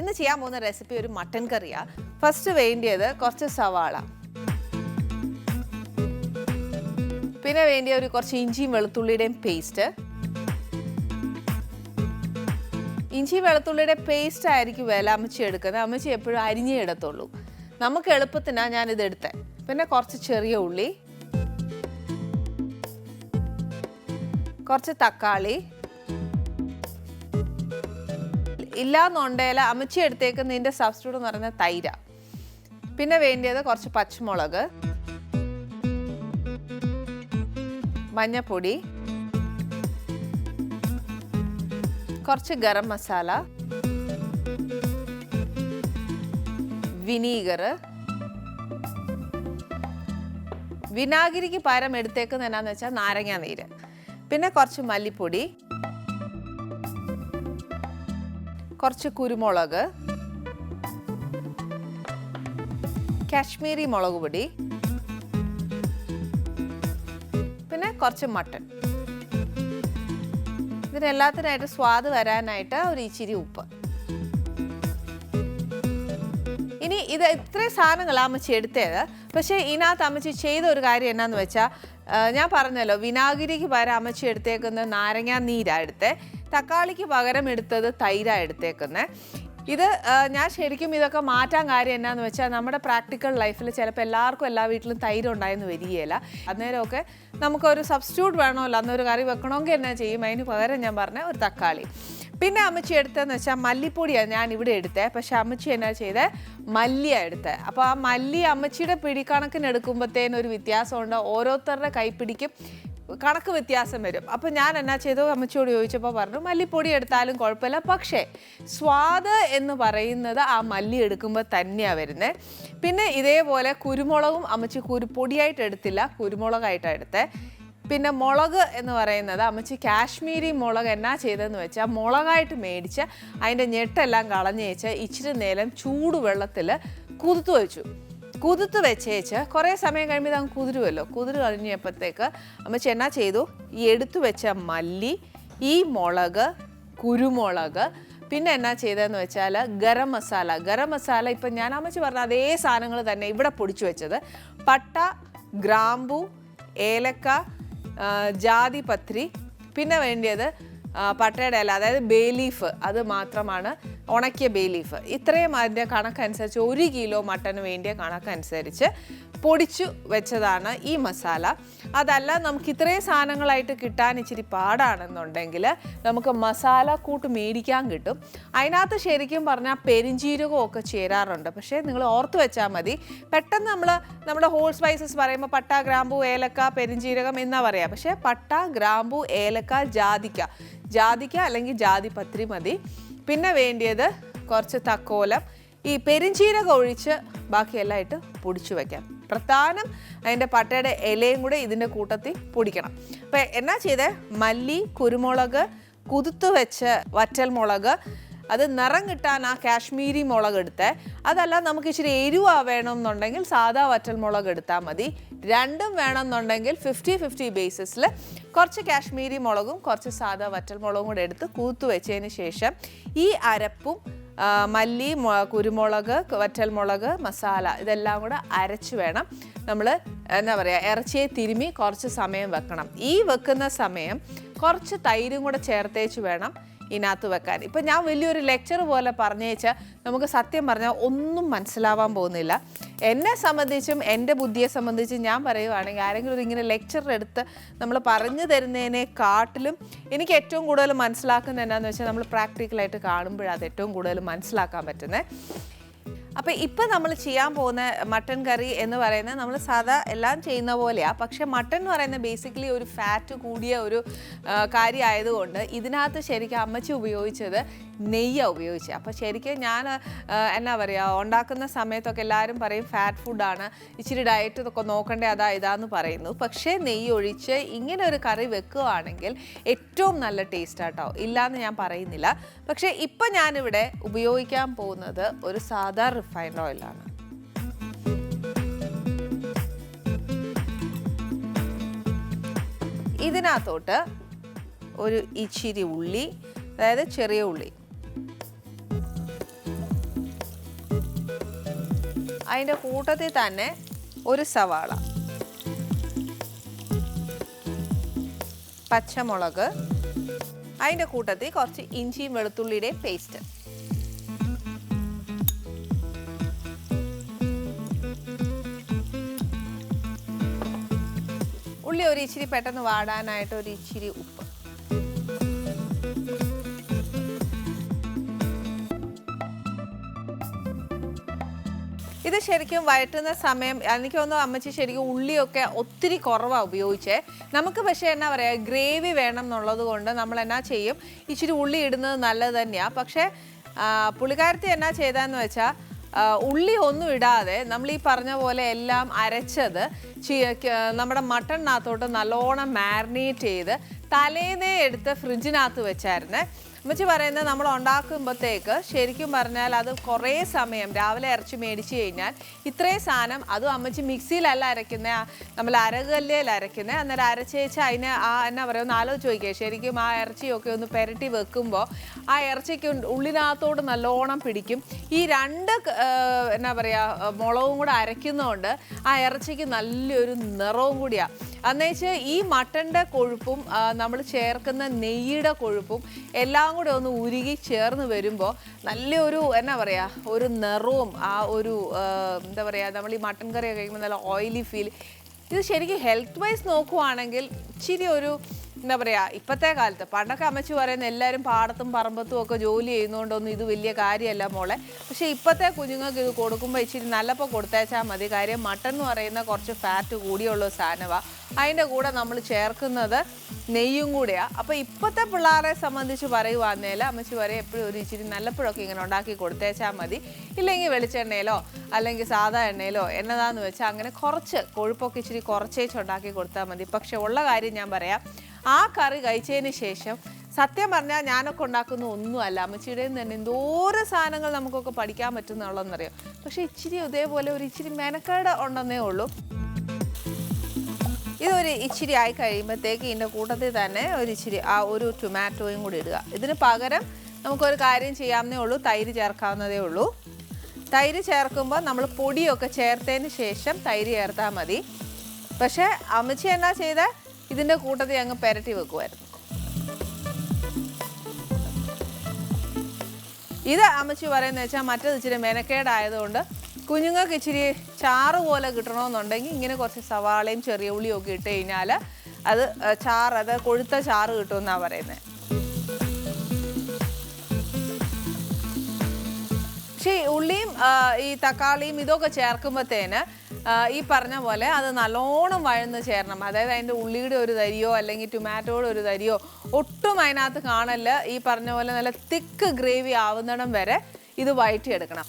ഇന്ന് ചെയ്യാൻ പോകുന്ന റെസിപ്പി ഒരു മട്ടൻ കറിയാണ് ഫസ്റ്റ് വേണ്ടിയത് കുറച്ച് സവാള. പിന്നെ വേണ്ടിയ ഒരു കുറച്ച് ഇഞ്ചിയും വെളുത്തുള്ളിയുടെയും പേസ്റ്റ് ഇഞ്ചി വെളുത്തുള്ളിയുടെ പേസ്റ്റ് ആയിരിക്കും വില അമ്മച്ചി എടുക്കുന്നത്. അമ്മച്ചി എപ്പോഴും അരിഞ്ഞേ എടുത്തുള്ളൂ നമുക്ക് എളുപ്പത്തിനാണ് ഞാനിത് എടുത്തത് പിന്നെ കുറച്ച് ചെറിയ ഉള്ളി. കുറച്ച് തക്കാളി. ഇല്ലാന്നുണ്ടേല അമ്മച്ചി എടുത്തേക്കുന്നതിന്റെ സബ്സ്റ്റിറ്റ്യൂട്ട് എന്ന് പറയുന്നത് തൈര. പിന്നെ വേണ്ടിയത് കുറച്ച് പച്ചമുളക് മഞ്ഞപ്പൊടി കുറച്ച് ഗരം മസാല വിനീഗർ വിനാഗിരിക്ക് പകരം എടുത്തേക്കുന്നത് എന്നാന്ന് വെച്ചാൽ നാരങ്ങാ നീര്. പിന്നെ കുറച്ച് മല്ലിപ്പൊടി കുറച്ച് കുരുമുളക് കാശ്മീരി മുളക് പൊടി പിന്നെ കുറച്ച് മട്ടൺ. ഇതിനെല്ലാത്തിനായിട്ട് സ്വാദ് വരാനായിട്ട് ഒരു ഇച്ചിരി ഉപ്പ്. ഇനി ഇത് ഇത്രയും സാധനങ്ങളാണ് അമ്മച്ചി എടുത്തത്. പക്ഷേ ഇതിനകത്ത് അമ്മച്ചി ചെയ്ത ഒരു കാര്യം എന്നാന്ന് വെച്ചാൽ ഞാൻ പറഞ്ഞല്ലോ വിനാഗിരിക്ക് പകരം അമ്മച്ചി എടുത്തേക്കുന്നത് നാരങ്ങാ നീരാ എടുത്തേ. തക്കാളിക്ക് പകരം എടുത്തത് തൈരാ എടുത്തേക്കുന്നത് ഇത് ഞാൻ ശരിക്കും ഇതൊക്കെ മാറ്റാൻ കാര്യം എന്നാന്ന് വെച്ചാൽ നമ്മുടെ പ്രാക്ടിക്കൽ ലൈഫിൽ ചിലപ്പോൾ എല്ലാവർക്കും എല്ലാ വീട്ടിലും തൈര് ഉണ്ടായെന്ന് വരികയില്ല. അന്നേരമൊക്കെ നമുക്കൊരു സബ്സ്റ്റിറ്റ്യൂട്ട് വേണമല്ലോ അന്നൊരു കറി വെക്കണമെങ്കിൽ എന്നാ ചെയ്യും. അതിന് പകരം ഞാൻ പറഞ്ഞ ഒരു തക്കാളി. പിന്നെ അമ്മച്ചി എടുത്തതെന്ന് വെച്ചാൽ മല്ലിപ്പൊടിയാണ് ഞാൻ ഇവിടെ എടുത്തത് പക്ഷെ അമ്മച്ചി എന്നാ ചെയ്തത് മല്ലിയാണ് എടുത്തത് അപ്പോൾ ആ മല്ലി അമ്മച്ചിയുടെ പിടിക്കണക്കിന് എടുക്കുമ്പോഴത്തേനും ഒരു വ്യത്യാസമുണ്ട്. ഓരോരുത്തരുടെ കൈപ്പിടിക്കും. കണക്ക് വ്യത്യാസം വരും. അപ്പം ഞാൻ എന്നാ ചെയ്തു? അമ്മച്ചിയോട് ചോദിച്ചപ്പോൾ പറഞ്ഞു മല്ലിപ്പൊടി എടുത്താലും കുഴപ്പമില്ല. പക്ഷേ സ്വാദ് എന്ന് പറയുന്നത് ആ മല്ലി എടുക്കുമ്പോൾ തന്നെയാണ് വരുന്നത് പിന്നെ ഇതേപോലെ കുരുമുളകും അമ്മച്ചി കുരു പൊടിയായിട്ട് എടുത്തില്ല. കുരുമുളകായിട്ടാണ് എടുത്തത് പിന്നെ മുളക് എന്ന് പറയുന്നത് അമ്മച്ചി കാശ്മീരി മുളക് എന്നാ ചെയ്തതെന്ന് വെച്ചാൽ മുളകായിട്ട് മേടിച്ച് അതിന്റെ ഞെട്ടെല്ലാം കളഞ്ഞേച്ച് ഇച്ചിരി നേരം ചൂടുവെള്ളത്തിൽ കുതിർത്ത് വെച്ചു. കുതിർത്ത് വെച്ചേച്ച് കുറേ സമയം കഴിയുമ്പോൾ ഇതങ്ങ് കുതിരുമല്ലോ കുതിര് കഴിഞ്ഞപ്പോഴത്തേക്ക് അമ്മച്ചി എന്നാ ചെയ്തു? ഈ എടുത്തു വെച്ച മല്ലി ഈ മുളക് കുരുമുളക് പിന്നെ എന്നാ ചെയ്തതെന്ന് വെച്ചാൽ ഗരം മസാല. ഗരം മസാല ഇപ്പം ഞാൻ അമ്മച്ചി പറഞ്ഞ അതേ സാധനങ്ങൾ തന്നെ ഇവിടെ പൊടിച്ചു വെച്ചത്. പട്ട ഗ്രാമ്പു ഏലക്ക ജാതിപത്രി പിന്നെ വേണ്ടിയത് പട്ടയുടെ ഇല അതായത് ബേലീഫ് അത് മാത്രമാണ് ഉണക്കിയ ബേ ലീഫ് ഇത്രയും അതിന്റെ കണക്കനുസരിച്ച് ഒരു കിലോ മട്ടന് വേണ്ടിയ കണക്കനുസരിച്ച് പൊടിച്ചു വെച്ചതാണ് ഈ മസാല അതല്ല നമുക്ക് ഇത്രയും സാധനങ്ങളായിട്ട് കിട്ടാൻ ഇച്ചിരി പാടാണെന്നുണ്ടെങ്കിൽ നമുക്ക് മസാല കൂട്ട് മേടിക്കാൻ കിട്ടും. അതിനകത്ത് ശരിക്കും പറഞ്ഞാൽ പെരിഞ്ജീരകവും ഒക്കെ ചേരാറുണ്ട്. പക്ഷേ നിങ്ങൾ ഓർത്ത് വെച്ചാൽ മതി പെട്ടെന്ന് നമ്മൾ നമ്മുടെ ഹോൾ സ്പൈസസ് പറയുമ്പോൾ പട്ട ഗ്രാമ്പു ഏലക്ക പെരിഞ്ജീരകം എന്നാ പറയാ. പക്ഷേ പട്ട ഗ്രാമ്പു ഏലക്ക ജാതിക്ക. ജാതിക്ക അല്ലെങ്കിൽ ജാതിപത്രി മതി. പിന്നെ വേണ്ടിയത് കുറച്ച് തക്കോലം ഈ പെരിഞ്ചീരക ഒഴിച്ച് ബാക്കിയെല്ലാം ഇട്ട് പൊടിച്ചു വയ്ക്കാം പ്രധാനം അതിന്റെ പട്ടയുടെ ഇലയും കൂടെ ഇതിന്റെ കൂട്ടത്തിൽ പൊടിക്കണം. അപ്പം എന്നാ ചെയ്തേ? മല്ലി കുരുമുളക് കുതിർത്ത് വെച്ച് വറ്റൽ മുളക് അത് നിറം കിട്ടാൻ ആ കാശ്മീരി മുളക് എടുത്തേ. അതല്ല നമുക്ക് ഇച്ചിരി എരിവ വേണമെന്നുണ്ടെങ്കിൽ സാധാ വറ്റൽ മുളക് എടുത്താൽ മതി. രണ്ടും വേണമെന്നുണ്ടെങ്കിൽ ഫിഫ്റ്റി ഫിഫ്റ്റി ബേസിസിൽ കുറച്ച് കാശ്മീരി മുളകും കുറച്ച് സാധാ വറ്റൽ മുളകും കൂടെ എടുത്ത് കൂത്തു വെച്ചതിന് ശേഷം ഈ അരപ്പും മല്ലി കുരുമുളക് വറ്റൽമുളക് മസാല ഇതെല്ലാം കൂടെ അരച്ച് വേണം. നമ്മൾ എന്താ പറയുക ഇറച്ചിയെ തിരുമ്മി കുറച്ച് സമയം വെക്കണം. ഈ വെക്കുന്ന സമയം കുറച്ച് തൈരും കൂടെ ചേർത്തേച്ച് വേണം. ഇതിനകത്ത് വെക്കാൻ. ഇപ്പം ഞാൻ വലിയൊരു ലെക്ചർ പോലെ പറഞ്ഞേച്ച് നമുക്ക് സത്യം പറഞ്ഞാൽ ഒന്നും മനസ്സിലാവാൻ പോകുന്നില്ല. എന്നെ സംബന്ധിച്ചും എന്റെ ബുദ്ധിയെ സംബന്ധിച്ചും ഞാൻ പറയുവാണെങ്കിൽ ആരെങ്കിലും ഒരു ഇങ്ങനെ ലെക്ചർ എടുത്ത് നമ്മൾ പറഞ്ഞു തരുന്നതിനെക്കാട്ടിലും എനിക്ക് ഏറ്റവും കൂടുതൽ മനസ്സിലാക്കുന്നത് എന്നാന്ന് വെച്ചാൽ നമ്മൾ പ്രാക്ടിക്കലായിട്ട് കാണുമ്പോഴാണ് അത് ഏറ്റവും കൂടുതൽ മനസ്സിലാക്കാൻ പറ്റുന്നത് അപ്പോൾ ഇപ്പം നമ്മൾ ചെയ്യാൻ പോകുന്ന മട്ടൺ കറി എന്ന് പറയുന്നത് നമ്മൾ സാധാ എല്ലാം ചെയ്യുന്ന പോലെയാണ് പക്ഷേ മട്ടൺ എന്ന് പറയുന്നത് ബേസിക്കലി ഒരു ഫാറ്റ് കൂടിയ ഒരു കാര്യമായതുകൊണ്ട് ഇതിനകത്ത് ശരിക്കും അമ്മച്ചി ഉപയോഗിച്ചത് നെയ്യാണ് ഉപയോഗിച്ചത് അപ്പോൾ ശരിക്കും ഞാൻ എന്നാ പറയുക ഉണ്ടാക്കുന്ന സമയത്തൊക്കെ എല്ലാവരും പറയും ഫാറ്റ് ഫുഡാണ് ഇച്ചിരി ഡയറ്റ് ഒക്കെ നോക്കണ്ടേ അതാ ഇതാന്ന് പറയുന്നു. പക്ഷേ നെയ്യ് ഒഴിച്ച് ഇങ്ങനെ ഒരു കറി വെക്കുകയാണെങ്കിൽ ഏറ്റവും നല്ല ടേസ്റ്റ് ആട്ടോ. ഇല്ലയെന്ന് ഞാൻ പറയുന്നില്ല. പക്ഷേ ഇപ്പം ഞാനിവിടെ ഉപയോഗിക്കാൻ പോകുന്നത് ഒരു സാധാ റിഫൈൻഡ് ഓയിലാണ് ഇതിനകത്തോട്ട് ഒരു ഇച്ചിരി ഉള്ളി അതായത് ചെറിയ ഉള്ളി. അതിന്റെ കൂട്ടത്തിൽ തന്നെ ഒരു സവാള പച്ചമുളക് അതിന്റെ കൂട്ടത്തിൽ കുറച്ച് ഇഞ്ചിയും വെളുത്തുള്ളിയുടെയും പേസ്റ്റ് ഉള്ളി ഒരു ഇച്ചിരി പെട്ടെന്ന് വാടാനായിട്ട് ഒരു ഇച്ചിരി ഉപ്പ്. ഇത് ശരിക്കും വഴറ്റുന്ന സമയം എനിക്ക് തോന്നുന്നു അമ്മച്ചി ശരിക്കും ഉള്ളിയൊക്കെ ഒത്തിരി കുറവാണ് ഉപയോഗിച്ചേ. നമുക്ക് പക്ഷേ എന്നാ പറയുക ഗ്രേവി വേണം എന്നുള്ളത് കൊണ്ട് നമ്മൾ എന്നാ ചെയ്യും? ഇച്ചിരി ഉള്ളി ഇടുന്നത് നല്ലത് തന്നെയാണ് പക്ഷേ പുള്ളിക്കാരത്തി എന്നാ ചെയ്തതെന്ന് വെച്ചാൽ ഉള്ളി ഒന്നും ഇടാതെ നമ്മൾ ഈ പറഞ്ഞ പോലെ എല്ലാം അരച്ചത് നമ്മുടെ മട്ടണിനകത്തോട്ട് നല്ലോണം മാരിനേറ്റ് ചെയ്ത് തലേന്നേ എടുത്ത് ഫ്രിഡ്ജിനകത്ത് വെച്ചായിരുന്നേ. അമ്മച്ചി പറയുന്നത് നമ്മൾ ഉണ്ടാക്കുമ്പോഴത്തേക്ക് ശരിക്കും പറഞ്ഞാൽ അത് കുറേ സമയം രാവിലെ ഇറച്ചി മേടിച്ച് കഴിഞ്ഞാൽ ഇത്രയും സാധനം അതും അമ്മച്ചി മിക്സിയിലല്ല അരയ്ക്കുന്നത് നമ്മൾ അരകല്ലേൽ അരയ്ക്കുന്നത് അന്നേരം അരച്ചേച്ച് അതിനെ ആ എന്നാ പറയുക ഒന്ന് ആലോചിച്ച് നോക്കിയാൽ ശരിക്കും ആ ഇറച്ചിയൊക്കെ ഒന്ന് പെരട്ടി വെക്കുമ്പോൾ ആ ഇറച്ചിക്ക് ഉള്ളിനകത്തോട് നല്ലോണം പിടിക്കും. ഈ രണ്ട് എന്നാ പറയുക മുളകും കൂടെ അരയ്ക്കുന്നതുകൊണ്ട് ആ ഇറച്ചിക്ക് നല്ലൊരു നിറവും കൂടിയാണ് അന്നേച്ച് ഈ മട്ടന്റെ കൊഴുപ്പും നമ്മൾ ചേർക്കുന്ന നെയ്യുടെ കൊഴുപ്പും എല്ലാം കൂടെ ഒന്ന് ഉരുകി ചേർന്ന് വരുമ്പോൾ നല്ലൊരു എന്നാ പറയുക ഒരു നിറവും ആ ഒരു എന്താ പറയുക നമ്മൾ ഈ മട്ടൻ കറിയൊക്കെ കഴിക്കുമ്പോൾ നല്ല ഓയിലി ഫീൽ ഇത് ശരിക്കും ഹെൽത്ത് വൈസ് നോക്കുവാണെങ്കിൽ ഇച്ചിരി ഒരു എന്താ പറയാ ഇപ്പോഴത്തെ കാലത്ത് പണ്ടൊക്കെ അമ്മച്ചി പറയുന്ന എല്ലാരും പാടത്തും പറമ്പത്തും ഒക്കെ ജോലി ചെയ്യുന്നതുകൊണ്ടൊന്നും ഇത് വലിയ കാര്യമല്ല മോളെ. പക്ഷേ ഇപ്പോഴത്തെ കുഞ്ഞുങ്ങൾക്ക് ഇത് കൊടുക്കുമ്പോൾ ഇച്ചിരി നല്ലപ്പോൾ കൊടുത്തേച്ചാൽ മതി. കാര്യം മട്ടൺ എന്ന് പറയുന്ന കുറച്ച് ഫാറ്റ് കൂടിയുള്ള സാധനമാണ് അതിന്റെ കൂടെ നമ്മൾ ചേർക്കുന്നത് നെയ്യും കൂടെയാണ് അപ്പോൾ ഇപ്പോഴത്തെ പിള്ളേരെ സംബന്ധിച്ച് പറയുവാന്നേൽ അമ്മച്ചി പറയും എപ്പോഴും ഒരു ഇച്ചിരി നല്ലപ്പോഴൊക്കെ ഇങ്ങനെ ഉണ്ടാക്കി കൊടുത്തേച്ചാ മതി. ഇല്ലെങ്കിൽ വെളിച്ചെണ്ണയിലോ അല്ലെങ്കിൽ സാധാ എണ്ണയിലോ എന്നതാന്ന് വെച്ചാൽ അങ്ങനെ കുറച്ച് കൊഴുപ്പൊക്കെ ഇച്ചിരി കുറച്ചേച്ച് ഉണ്ടാക്കി കൊടുത്താൽ മതി. പക്ഷെ ഉള്ള കാര്യം ഞാൻ പറയാം ആ കറി കഴിച്ചതിന് ശേഷം സത്യം പറഞ്ഞാൽ ഞാനൊക്കെ ഉണ്ടാക്കുന്ന ഒന്നുമല്ല. അമ്മച്ചിയുടെ തന്നെ എന്തോരം സാധനങ്ങൾ നമുക്കൊക്കെ പഠിക്കാൻ പറ്റുന്നുള്ളതെന്നറിയാം? പക്ഷെ ഇച്ചിരി ഇതേപോലെ ഒരു ഇച്ചിരി മെനക്കേട് ഉണ്ടെന്നേ ഉള്ളൂ. ഇതൊരു ഇച്ചിരി ആയി കഴിയുമ്പോഴത്തേക്ക് ഇതിന്റെ കൂട്ടത്തിൽ തന്നെ ഒരു ഇച്ചിരി ആ ഒരു ടൊമാറ്റോയും കൂടി ഇടുക. ഇതിന് പകരം നമുക്കൊരു കാര്യം ചെയ്യാവുന്നേ ഉള്ളൂ. തൈര് ചേർക്കാവുന്നതേ ഉള്ളൂ. തൈര് ചേർക്കുമ്പോൾ നമ്മൾ പൊടിയൊക്കെ ചേർത്തതിന് ശേഷം തൈര് ചേർത്താൽ മതി. പക്ഷേ അമ്മച്ചി എന്നാ ചെയ്ത? ഇതിന്റെ കൂട്ടത്തിൽ അങ്ങ് പെരട്ടി വെക്കുമായിരുന്നു ഇത് അമ്മച്ചി പറയുന്നത് വെച്ചാൽ മറ്റേത് ഇച്ചിരി മെനക്കേടായതുകൊണ്ട് കുഞ്ഞുങ്ങൾക്ക് ഇച്ചിരി ചാറ് പോലെ കിട്ടണമെന്നുണ്ടെങ്കിൽ ഇങ്ങനെ കുറച്ച് സവാളയും ചെറിയ ഉള്ളിയും ഒക്കെ ഇട്ട് കഴിഞ്ഞാൽ അത് ചാറ് അത് കൊഴുത്ത ചാറ് കിട്ടുമെന്നാണ് പറയുന്നത് പക്ഷേ ഉള്ളിയും ഈ തക്കാളിയും ഇതൊക്കെ ചേർക്കുമ്പോഴത്തേന് ഈ പറഞ്ഞ പോലെ അത് നല്ലോണം വഴന്ന് ചേരണം. അതായത് അതിന്റെ ഉള്ളിയുടെ ഒരു തരിയോ അല്ലെങ്കിൽ ടൊമാറ്റോയുടെ ഒരു തരിയോ ഒട്ടും അതിനകത്ത് കാണല്ല. ഈ പറഞ്ഞ പോലെ നല്ല തിക്ക് ഗ്രേവി ആവുന്നിടം വരെ ഇത് വഴറ്റിയെടുക്കണം.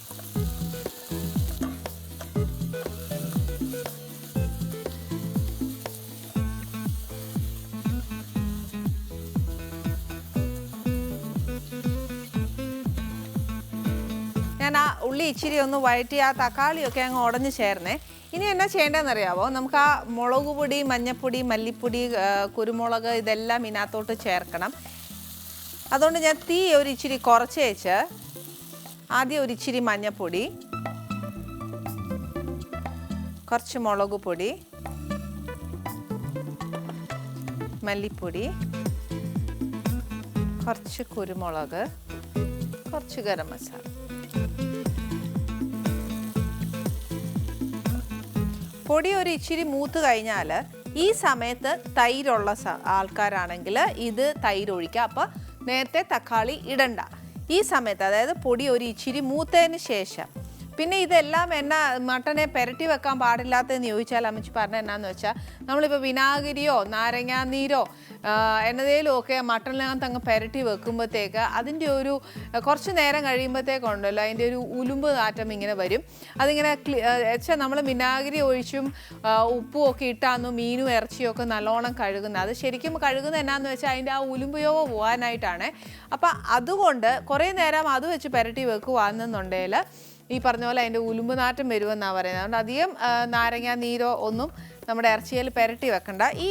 ഞാൻ ആ ഉള്ളി ഇച്ചിരി ഒന്ന് വഴറ്റി ആ തക്കാളിയൊക്കെ അങ്ങ് ഉടഞ്ഞ് ചേർന്നേ. ഇനി എന്നാ ചെയ്യേണ്ടതെന്ന് അറിയാവോ നമുക്ക് ആ മുളക് പൊടി മഞ്ഞപ്പൊടി മല്ലിപ്പൊടി കുരുമുളക് ഇതെല്ലാം ഇതിനകത്തോട്ട് ചേർക്കണം. അതുകൊണ്ട് ഞാൻ തീ ഒരു ഇച്ചിരി കുറച്ച് വെച്ച് ആദ്യം ഒരു ഇച്ചിരി മഞ്ഞപ്പൊടി കുറച്ച് മുളക് പൊടി മല്ലിപ്പൊടി കുറച്ച് കുരുമുളക് കുറച്ച് ഗരം മസാല. പൊടി ഒരു ഇച്ചിരി മൂത്ത് കഴിഞ്ഞാൽ ഈ സമയത്ത് തൈരുള്ള ആൾക്കാരാണെങ്കിൽ ഇത് തൈര് ഒഴിക്കുക. അപ്പോൾ നേരത്തെ തക്കാളി ഇടണ്ട. ഈ സമയത്ത് അതായത് പൊടി ഒരു ഇച്ചിരി മൂത്തതിന് ശേഷം പിന്നെ ഇതെല്ലാം എന്നാ മട്ടനെ പെരട്ടി വെക്കാൻ പാടില്ലാത്തതെന്ന് ചോദിച്ചാൽ അമ്മച്ചി പറഞ്ഞ എന്നാന്ന് വെച്ചാൽ നമ്മളിപ്പോൾ വിനാഗിരിയോ നാരങ്ങാനീരോ എന്നതേലും ഒക്കെ മട്ടണിനകത്ത് അങ്ങ് പെരട്ടി വെക്കുമ്പോഴത്തേക്ക് അതിന്റെ ഒരു കുറച്ച് നേരം കഴിയുമ്പോഴത്തേക്കുണ്ടല്ലോ അതിന്റെ ഒരു ഉലുമ്പ് നാറ്റം ഇങ്ങനെ വരും. അതിങ്ങനെ വെച്ചാൽ നമ്മൾ വിനാഗിരി ഒഴിച്ചും ഉപ്പും ഒക്കെ ഇട്ടാന്നു മീനും ഇറച്ചിയും ഒക്കെ നല്ലോണം കഴുകുന്നത് അത് ശരിക്കും കഴുകുന്നത് എന്നാന്ന് വെച്ചാൽ അതിന്റെ ആ ഉലുമ്പയോ പോകാനായിട്ടാണ്. അപ്പം അതുകൊണ്ട് കുറേ നേരം അത് വെച്ച് പെരട്ടി വെക്കുവാണെന്നുണ്ടെങ്കിൽ ഈ പറഞ്ഞ പോലെ അതിന്റെ ഉലുമ്പ് നാറ്റം വരുമെന്നാണ് പറയുന്നത്. അതുകൊണ്ട് അധികം നാരങ്ങ നീരോ ഒന്നും നമ്മുടെ ഇറച്ചിയിൽ പെരട്ടി വെക്കണ്ട. ഈ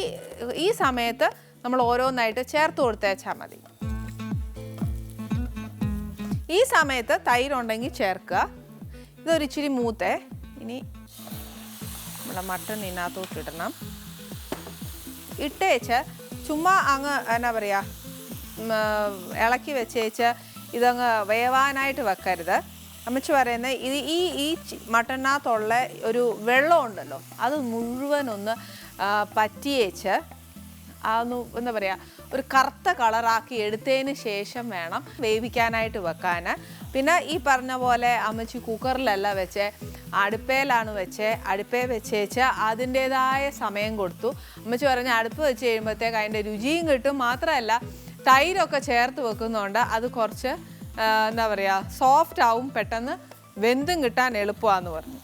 ഈ സമയത്ത് നമ്മൾ ഓരോന്നായിട്ട് ചേർത്ത് കൊടുത്തേച്ചാൽ മതി. ഈ സമയത്ത് തൈരുണ്ടെങ്കിൽ ചേർക്കുക. ഇതൊരിച്ചിരി മൂത്തേ. ഇനി നമ്മുടെ മട്ടൺ ഇതിനകത്തോട്ട് ഇടണം. ഇട്ടേച്ച് ചുമ്മാ അങ്ങ് എന്നാ പറയുക ഇളക്കി വെച്ചേച്ച് ഇതങ്ങ് വേവാനായിട്ട് വെക്കരുത്. അമ്മച്ചി പറയുന്നത് ഇത് ഈ ഈ മട്ടണിനകത്തുള്ള ഒരു വെള്ളം ഉണ്ടല്ലോ അത് മുഴുവൻ ഒന്ന് പറ്റിയേച്ച് അതൊന്ന് എന്താ പറയുക ഒരു കറുത്ത കളറാക്കി എടുത്തതിന് ശേഷം വേണം വേവിക്കാനായിട്ട് വെക്കാൻ പിന്നെ ഈ പറഞ്ഞ പോലെ അമ്മച്ചി കുക്കറിലല്ല വെച്ചേ അടുപ്പേലാണ് വെച്ചേ അടുപ്പേ വെച്ചേച്ച് അതിന്റേതായ സമയം കൊടുത്തു. അമ്മച്ചി പറഞ്ഞ അടുപ്പ് വെച്ച് കഴിയുമ്പോഴത്തേക്ക് അതിന്റെ രുചിയും കിട്ടും. മാത്രമല്ല തൈരൊക്കെ ചേർത്ത് വെക്കുന്നതുകൊണ്ട് അത് കുറച്ച് എന്താ പറയുക സോഫ്റ്റ് ആവും പെട്ടെന്ന് വെന്തും കിട്ടാൻ എളുപ്പമാണെന്ന് പറഞ്ഞു.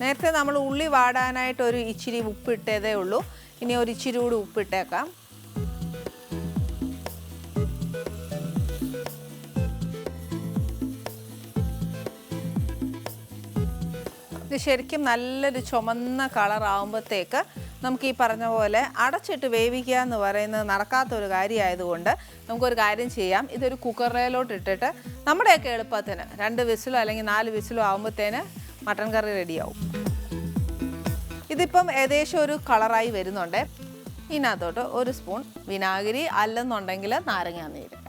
നേരത്തെ നമ്മൾ ഉള്ളി വാടാനായിട്ട് ഒരു ഇച്ചിരി ഉപ്പിട്ടതേ ഉള്ളൂ. ഇനി ഒരു ഇച്ചിരി കൂടി ഉപ്പിട്ടേക്കാം ശരിക്കും നല്ലൊരു ചുമന്ന കളർ ആകുമ്പോഴത്തേക്ക് നമുക്ക് ഈ പറഞ്ഞ പോലെ അടച്ചിട്ട് വേവിക്കുക എന്ന് പറയുന്നത് നടക്കാത്തൊരു കാര്യമായതുകൊണ്ട് നമുക്കൊരു കാര്യം ചെയ്യാം. ഇതൊരു കുക്കറിലോട്ട് ഇട്ടിട്ട് നമ്മുടെയൊക്കെ എളുപ്പത്തിന് രണ്ട് വിസിലോ അല്ലെങ്കിൽ നാല് വിസിലോ ആകുമ്പോഴത്തേന് മട്ടൻ കറി റെഡിയാവും ഇതിപ്പം ഏകദേശം ഒരു കളറായി വരുന്നുണ്ട്. ഇതിനകത്തോട്ട് ഒരു സ്പൂൺ വിനാഗിരി അല്ലെന്നുണ്ടെങ്കിൽ നാരങ്ങാനീര്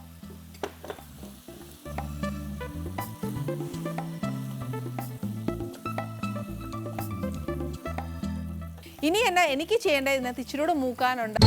ഇനി എന്നാ എനിക്ക് ചെയ്യേണ്ടത് ഇതിനകത്ത് ഇച്ചിരി മൂക്കാനുണ്ട്.